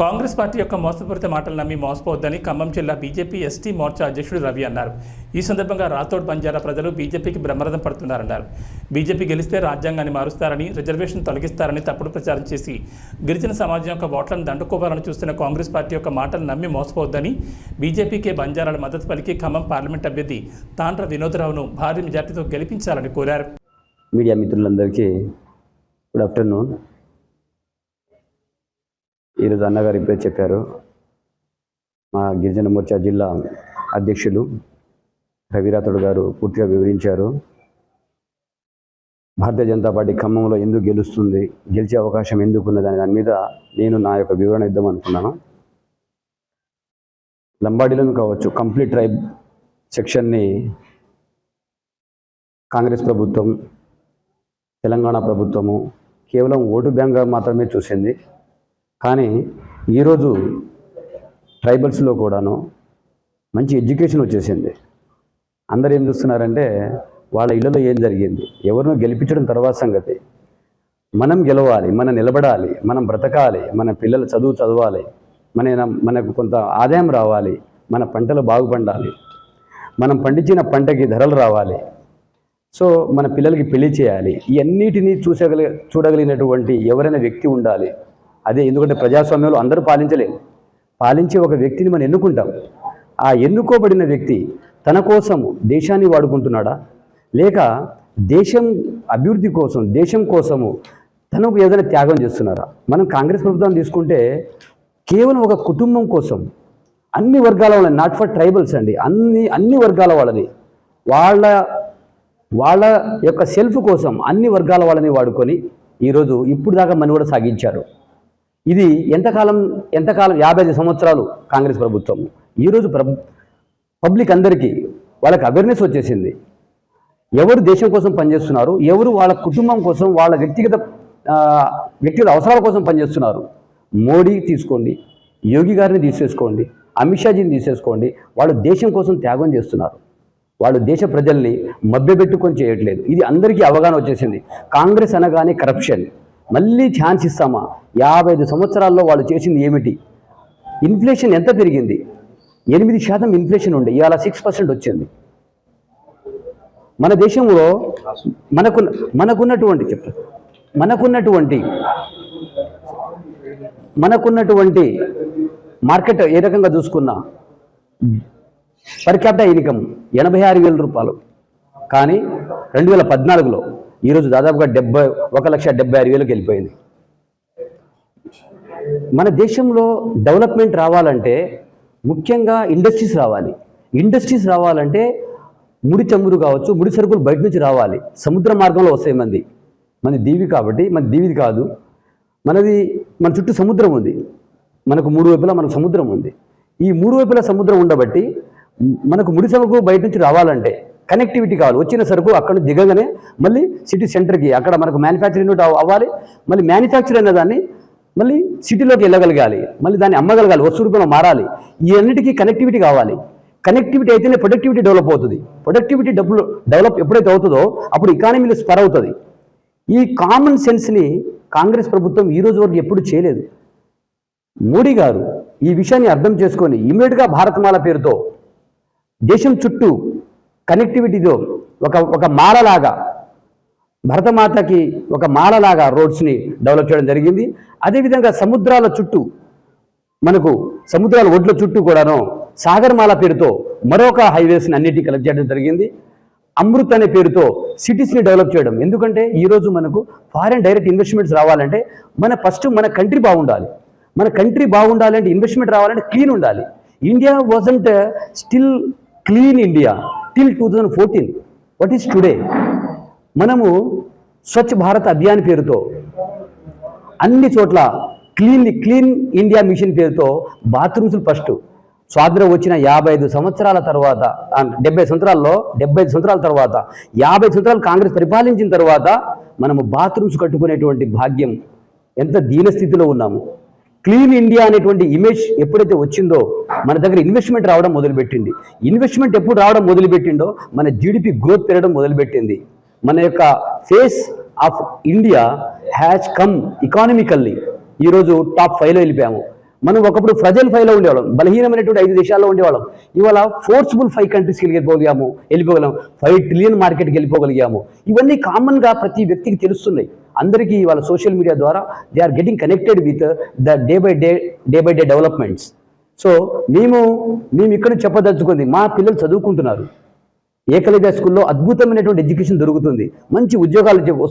Congress party యొక్క మోసపూరిత మాటలు నమ్మి మోసపోవద్దని ఖమ్మం జిల్లా బీజేపీ ఎస్టీ మోర్చా అధ్యక్షుడు రవి అన్నారు. ఈ సందర్భంగా రాథోడ్ బంజారా ప్రజలు బీజేపీకి బ్రహ్మరథం పడుతున్నారన్నారు. బీజేపీ గెలిస్తే రాజ్యాంగాన్ని మారుస్తారని రిజర్వేషన్ తొలగిస్తారని తప్పుడు ప్రచారం చేసి గిరిజన సమాజం యొక్క ఓట్లను దండుకోవాలని చూస్తున్న కాంగ్రెస్ పార్టీ యొక్క మాటలు నమ్మి మోసపోవద్దని బీజేపీకే బంజారాల మద్దతు పలికి ఖమ్మం పార్లమెంట్ అభ్యర్థి తాండ్ర వినోదరావును భారీ మెజార్టీతో గెలిపించాలని కోరారు. మీడియా మిత్రులందరికీ గుడ్ ఆఫ్టర్నూన్. ఈరోజు అన్నగారు ఇప్పుడే చెప్పారు. మా గిరిజన మోర్చా జిల్లా అధ్యక్షులు రవిరాథుడు గారు పూర్తిగా వివరించారు. భారతీయ జనతా పార్టీ ఖమ్మంలో ఎందుకు గెలుస్తుంది గెలిచే అవకాశం ఎందుకు ఉన్నదనే దాని మీద నేను నా యొక్క వివరణ ఇద్దాం అనుకున్నాను. లంబాడీలను కావచ్చు కంప్లీట్ ట్రైబ్ సెక్షన్ని కాంగ్రెస్ ప్రభుత్వం తెలంగాణ ప్రభుత్వము కేవలం ఓటు బ్యాంక్గా మాత్రమే చూసింది. కానీ ఈరోజు ట్రైబల్స్లో కూడాను మంచి ఎడ్యుకేషన్ వచ్చేసింది. అందరు ఏం చూస్తున్నారంటే వాళ్ళ ఇళ్ళలో ఏం జరిగింది? ఎవరినో గెలిపించడం తర్వాత సంగతి. మనం గెలవాలి మనం నిలబడాలి మనం బ్రతకాలి మన పిల్లలు చదువు చదవాలి మన మనకు కొంత ఆదాయం రావాలి మన పంటలు బాగుపడాలి మనం పండించిన పంటకి ధరలు రావాలి. సో మన పిల్లలకి పెళ్ళి చేయాలి. ఇవన్నిటినీ చూసగలి చూడగలిగినటువంటి ఎవరైనా వ్యక్తి ఉండాలి. అదే ఎందుకంటే ప్రజాస్వామ్యంలో అందరూ పాలించలేము. పాలించే ఒక వ్యక్తిని మనం ఎన్నుకుంటాం. ఆ ఎన్నుకోబడిన వ్యక్తి తన కోసము దేశాన్ని వాడుకుంటున్నాడా? లేక దేశం అభివృద్ధి కోసం దేశం కోసము తనకు ఏదైనా త్యాగం చేస్తున్నారా? మనం కాంగ్రెస్ ప్రభుత్వం తీసుకుంటే కేవలం ఒక కుటుంబం కోసం అన్ని వర్గాల వాళ్ళని నాట్ ఫర్ ట్రైబల్స్ అండి అన్ని అన్ని వర్గాల వాళ్ళని వాళ్ళ వాళ్ళ యొక్క సెల్ఫ్ కోసం అన్ని వర్గాల వాళ్ళని వాడుకొని ఈరోజు ఇప్పుడు దాకా మనుగడ సాగించారు. ఇది ఎంతకాలం ఎంతకాలం యాభై ఐదు సంవత్సరాలు కాంగ్రెస్ ప్రభుత్వం. ఈరోజు ప్రభు పబ్లిక్ అందరికీ వాళ్ళకి అవేర్నెస్ వచ్చేసింది. ఎవరు దేశం కోసం పనిచేస్తున్నారు ఎవరు వాళ్ళ కుటుంబం కోసం వాళ్ళ వ్యక్తిగత వ్యక్తిగత అవసరాల కోసం పనిచేస్తున్నారు. మోడీ తీసుకోండి యోగి గారిని తీసేసుకోండి అమిత్ షాజీని తీసేసుకోండి వాళ్ళు దేశం కోసం త్యాగం చేస్తున్నారు. వాళ్ళు దేశ ప్రజల్ని మభ్యపెట్టుకొని చేయట్లేదు. ఇది అందరికీ అవగాహన వచ్చేసింది. కాంగ్రెస్ అనగానే కరప్షన్. మళ్ళీ ఛాన్స్ ఇస్తామా? యాభై ఐదు సంవత్సరాల్లో వాళ్ళు చేసింది ఏమిటి? ఇన్ఫ్లేషన్ ఎంత పెరిగింది? ఎనిమిది శాతం ఇన్ఫ్లేషన్ ఉండే ఇవాళ సిక్స్ పర్సెంట్ వచ్చింది. మన దేశంలో మనకు మనకున్నటువంటి చెప్తా. మనకున్నటువంటి మనకున్నటువంటి మార్కెట్ ఏ రకంగా చూసుకున్నా పర్ క్యాపిటల్ ఇన్కమ్ ఎనభై ఆరు వేల రూపాయలు. కానీ రెండు వేల పద్నాలుగులో ఈరోజు దాదాపుగా డెబ్బై ఒక లక్ష డెబ్బై ఆరు వేలకు వెళ్ళిపోయింది. మన దేశంలో డెవలప్మెంట్ రావాలంటే ముఖ్యంగా ఇండస్ట్రీస్ రావాలి. ఇండస్ట్రీస్ రావాలంటే ముడి చమురు కావచ్చు ముడి సరుకులు బయట నుంచి రావాలి. సముద్ర మార్గంలో వస్తాయి మంది. మన దీవి కాబట్టి మన దీవిది కాదు. మనది మన చుట్టూ సముద్రం ఉంది. మనకు మూడు వైపులా మనకు సముద్రం ఉంది. ఈ మూడు వైపులా సముద్రం ఉండబట్టి మనకు ముడి సరుకు బయట నుంచి రావాలంటే కనెక్టివిటీ కావాలి వచ్చిన సరుకు అక్కడ నుంచి దిగగానే మళ్ళీ సిటీ సెంటర్కి అక్కడ మనకు మ్యానుఫ్యాక్చరింగ్ అవ్వాలి. మళ్ళీ మ్యానుఫ్యాక్చర్ అనే దాన్ని మళ్ళీ సిటీలోకి వెళ్ళగలగాలి. మళ్ళీ దాన్ని అమ్మగలగాలి. వస్తు రూపంలో మారాలి. ఈ అన్నిటికీ కనెక్టివిటీ కావాలి. కనెక్టివిటీ అయితేనే ప్రొడక్టివిటీ డెవలప్ అవుతుంది. ప్రొడక్టివిటీ డబ్బులు డెవలప్ ఎప్పుడైతే అవుతుందో అప్పుడు ఇకానమీలో స్పర్ అవుతుంది. ఈ కామన్ సెన్స్ని కాంగ్రెస్ ప్రభుత్వం ఈ రోజు వరకు ఎప్పుడు చేయలేదు. మోడీ గారు ఈ విషయాన్ని అర్థం చేసుకొని ఇమీడియట్గా భారతమాల పేరుతో దేశం చుట్టూ కనెక్టివిటీతో ఒక ఒక మాలలాగా భరతమాతకి ఒక మాలలాగా రోడ్స్ని డెవలప్ చేయడం జరిగింది. అదేవిధంగా సముద్రాల చుట్టూ మనకు సముద్రాల ఒడ్ల చుట్టూ కూడాను సాగర్మాల పేరుతో మరొక హైవేస్ని అన్నిటి కలెక్ట్ చేయడం జరిగింది. అమృత్ అనే పేరుతో సిటీస్ని డెవలప్ చేయడం. ఎందుకంటే ఈరోజు మనకు ఫారెన్ డైరెక్ట్ ఇన్వెస్ట్మెంట్స్ రావాలంటే మన ఫస్ట్ మన కంట్రీ బాగుండాలి. మన కంట్రీ బాగుండాలంటే ఇన్వెస్ట్మెంట్ రావాలంటే క్లీన్ ఉండాలి. India wasn't still clean India till two thousand fourteen what is today మనము స్వచ్ఛ భారత్ అభియాన్ పేరుతో అన్ని చోట్ల క్లీన్ క్లీన్ ఇండియా మిషన్ పేరుతో బాత్రూమ్స్ ఫస్ట్. స్వాతంత్రం వచ్చిన యాభై ఐదు సంవత్సరాల తర్వాత డెబ్బై సంవత్సరాల్లో డెబ్బై ఐదు సంవత్సరాల తర్వాత యాభై సంవత్సరాలు కాంగ్రెస్ పరిపాలించిన తర్వాత మనము బాత్రూమ్స్ కట్టుకునేటువంటి భాగ్యం ఎంత దీనస్థితిలో ఉన్నాము. క్లీన్ ఇండియా అనేటువంటి ఇమేజ్ ఎప్పుడైతే వచ్చిందో మన దగ్గర ఇన్వెస్ట్మెంట్ రావడం మొదలుపెట్టింది. ఇన్వెస్ట్మెంట్ ఎప్పుడు రావడం మొదలుపెట్టిండో మన జీడిపి గ్రోత్ పెరగడం మొదలుపెట్టింది. మన యొక్క face of India has come economically ఈరోజు టాప్ ఫైవ్లో వెళ్ళిపోయాము. మనం ఒకప్పుడు ఫ్రజల్ ఫైవ్లో ఉండేవాళ్ళం. బలహీనమైనటువంటి ఐదు దేశాల్లో ఉండేవాళ్ళం. ఇవాళ ఫోర్స్ఫుల్ ఫైవ్ కంట్రీస్కి వెళ్ళిపోగలిగాము వెళ్ళిపోగలం. ఫైవ్ ట్రిలియన్ మార్కెట్కి వెళ్ళిపోగలిగాము. ఇవన్నీ కామన్గా ప్రతి వ్యక్తికి తెలుస్తున్నాయి. అందరికీ ఇవాళ సోషల్ మీడియా ద్వారా they are getting connected with the day by day day by day developments so మేము మేము ఇక్కడ చెప్పదలుచుకుంది మా పిల్లలు చదువుకుంటున్నారు. ఏకలవ్య స్కూల్లో అద్భుతమైనటువంటి ఎడ్యుకేషన్ దొరుకుతుంది. మంచి ఉద్యోగాలు చె-